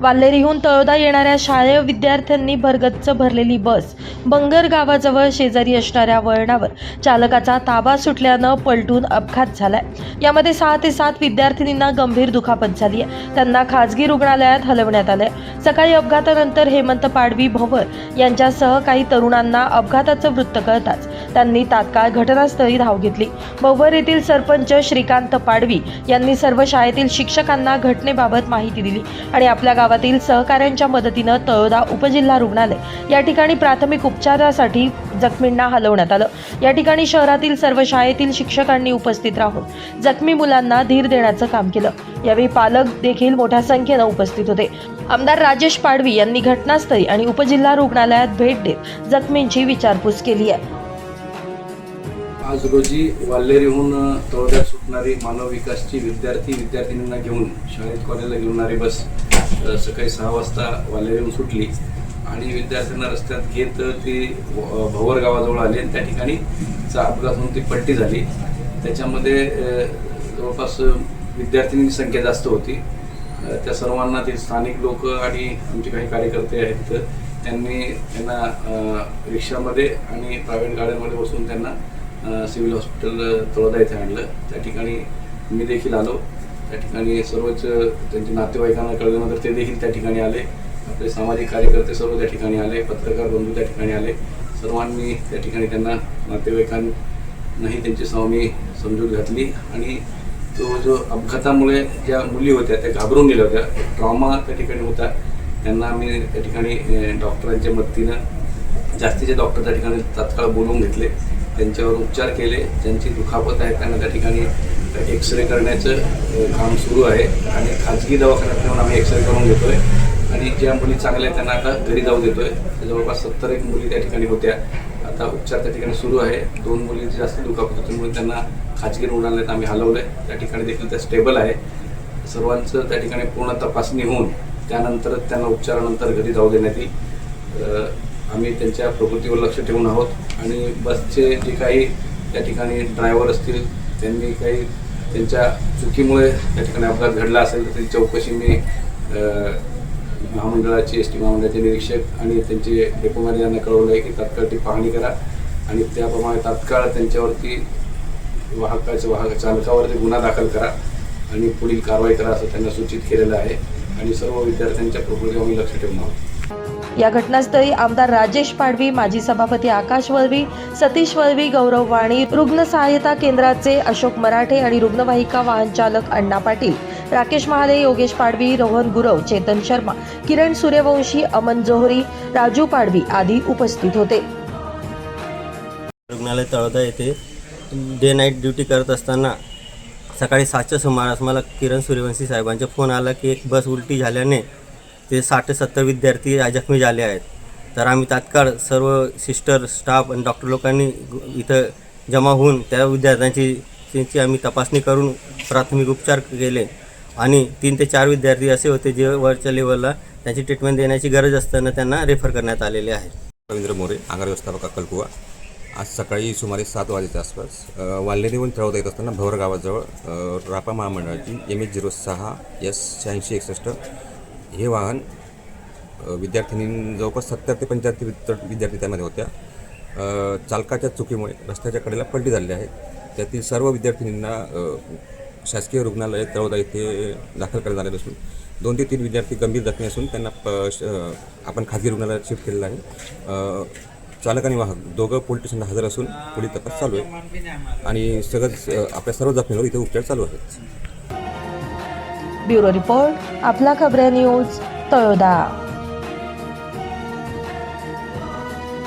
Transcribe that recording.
वाल्हेरीहून तळोदा येणाऱ्या शालेय विद्यार्थ्यांनी भरगच्च भरलेली बस बंगर गावाजवळ शेजारी असणाऱ्या वळणावर. चालकाचा ताबा सुटल्यानं पलटून अपघात झालाय. यामध्ये सहा ते सात विद्यार्थिनींना गंभीर दुखापत झाली आहे. त्यांना खाजगी रुग्णालयात हलवण्यात आलंय. सकाळी अपघातानंतर हेमंत पाडवी भवर यांच्यासह काही तरुणांना अपघाताचं वृत्त कळताच त्यांनी तात्काळ घटनास्थळी धाव घेतली. बव्वर येथील सरपंच श्रीकांत पाडवी यांनी सर्व शाळेतील शिक्षकांना घटनेबाबत माहिती दिली आणि आपल्या गावातील सहकाऱ्यांच्या मदतीनं तळोदा उपजिल्हा रुग्णालय या ठिकाणी प्राथमिक उपचारासाठी जखमींना हलवण्यात आलं. या ठिकाणी शहरातील सर्व शाळेतील शिक्षकांनी उपस्थित राहून जखमी मुलांना धीर देण्याचं काम केलं. यावेळी पालक देखील मोठ्या संख्येनं उपस्थित होते. आमदार राजेश पाडवी यांनी घटनास्थळी आणि उपजिल्हा रुग्णालयात भेट देत जखमींची विचारपूस केली आहे. आज रोजी वाल्हेरीहून तळोद्यात सुटणारी मानव विकासची विद्यार्थी विद्यार्थिनींना घेऊन शाळेत कॉलेजला घेऊनणारी बस सकाळी सहा वाजता वाल्हेरीहून सुटली. आणि विद्यार्थ्यांना रस्त्यात घेत ती भवर गावाजवळ आली आणि त्या ठिकाणी चा अपघात होऊन ती पट्टी झाली. त्याच्यामध्ये जवळपास विद्यार्थिनींची संख्या जास्त होती. त्या सर्वांना ते स्थानिक लोक आणि आमचे काही कार्यकर्ते आहेत त्यांनी त्यांना रिक्षामध्ये आणि प्रायव्हेट गाड्यांमध्ये बसून त्यांना सिव्हिल हॉस्पिटल तळोदा येथे आणलं. त्या ठिकाणी मी देखील आलो. त्या ठिकाणी सर्वच त्यांच्या नातेवाईकांना कळल्यानंतर ते देखील त्या ठिकाणी आले. आपले सामाजिक कार्यकर्ते सर्व त्या ठिकाणी आले. पत्रकार बंधू त्या ठिकाणी आले. सर्वांनी त्या ठिकाणी त्यांना नातेवाईकांनाही त्यांची स्वामी समजूत घातली. आणि तो जो अपघातामुळे ज्या मुली होत्या त्या घाबरून गेल्या होत्या. ट्रॉमा त्या ठिकाणी होता. त्यांना आम्ही त्या ठिकाणी डॉक्टरांच्या मदतीनं जास्तीचे डॉक्टर त्या ठिकाणी तात्काळ बोलवून घेतले. त्यांच्यावर उपचार केले. ज्यांची दुखापत आहे त्यांना त्या ठिकाणी एक्सरे करण्याचं काम सुरू आहे. आणि खाजगी दवाखान्यात ठेवून आम्ही एक्सरे करून घेतोय. आणि ज्या मुली चांगल्या आहेत त्यांना आता घरी जाऊ देतोय. जवळपास सत्तर एक मुली त्या ठिकाणी होत्या. आता उपचार त्या ठिकाणी सुरू आहे. दोन मुलींची जास्त दुखापत होती त्यांना खाजगी रुग्णालयात आम्ही हलवलंय. त्या ठिकाणी देखील त्या स्टेबल आहे. सर्वांचं त्या ठिकाणी पूर्ण तपासणी होऊन त्यानंतर त्यांना उपचारानंतर घरी जाऊ देण्यात येईल. आम्ही त्यांच्या प्रकृतीवर लक्ष ठेवून आहोत. आणि बसचे जे काही त्या ठिकाणी ड्रायव्हर असतील त्यांनी काही त्यांच्या चुकीमुळे त्या ठिकाणी अपघात घडला असेल तर त्याची चौकशी मी महामंडळाचे एस टी महामंडळाचे निरीक्षक आणि त्यांचे डेपो यांना कळवलं आहे की तात्काळ ती पाहणी करा. आणि त्याप्रमाणे तात्काळ त्यांच्यावरती वाहकाच्या वाहक चालकावरती गुन्हा दाखल करा आणि पुढील कारवाई करा असं त्यांना सूचित केलेलं आहे. आणि सर्व विद्यार्थ्यांच्या प्रकृतीवर आम्ही लक्ष ठेवून आहोत. या घटनास्थळी आमदार राजेश पाडवी माजी सभापती आकाश वळवी सतीश वळवी गौरव वाणी रुग्ण सहाय्यता केंद्राचे अशोक मराठे आणि रुग्णवाहिका वाहन चालक अण्णा पाटील राकेश महाले योगेश पाडवी रोहन गुरव चेतन शर्मा किरण सूर्यवंशी अमन जोहरी राजू पाडवी आदी उपस्थित होते. रुग्णालय तळोदा येथे डे नाईट ड्युटी करत असताना सकाळी सातच्या सुमारास मला किरण सूर्यवंशी साहेबांचा फोन आला की एक बस उलटी झाल्याने ते साठ ते सत्तर विद्यार्थी जखमी झाले आहेत. तर आम्ही तात्काळ सर्व सिस्टर स्टाफ आणि डॉक्टर लोकांनी इथं जमा होऊन त्या विद्यार्थ्यांची त्यांची आम्ही तपासणी करून प्राथमिक उपचार केले. आणि तीन ते चार विद्यार्थी असे होते जे वरच्या लेवलला त्यांची ट्रीटमेंट देण्याची गरज असताना त्यांना रेफर करण्यात आलेले आहे रवींद्र मोरे आगार व्यवस्थापक अक्कलकुवा. आज सकाळी सुमारे सात वाजेच्या आसपास वाल्हेरीहून तळवता येत असताना भवर गावाजवळ रापा महामंडळाची एम एच झिरो सहा एस शहाऐंशी एकसष्ट हे वाहन अ, विद्यार्थिनी जवळपास सत्तर ते पंच्याहत्तर विद्यार्थी त्यामध्ये होत्या. चालकाच्या चुकीमुळे रस्त्याच्या कडेला पलटी झालेली आहे. त्यातील सर्व विद्यार्थिनींना शासकीय रुग्णालय तळोदा येथे दाखल करण्यात आलेलं असून दोन ते तीन विद्यार्थी गंभीर जखमी असून त्यांना प श- आपण खाजगी रुग्णालयात शिफ्ट केलेलं आहे. चालक आणि वाहक दोघं पोलीस स्टेशनला हजर असून पुढील तपास चालू आहे. आणि सगळंच आपल्या सर्व जखमींवर इथे उपचार चालू आहेत. ब्युरो रिपोर्ट आपला खबऱ्या न्यूज तळोदा.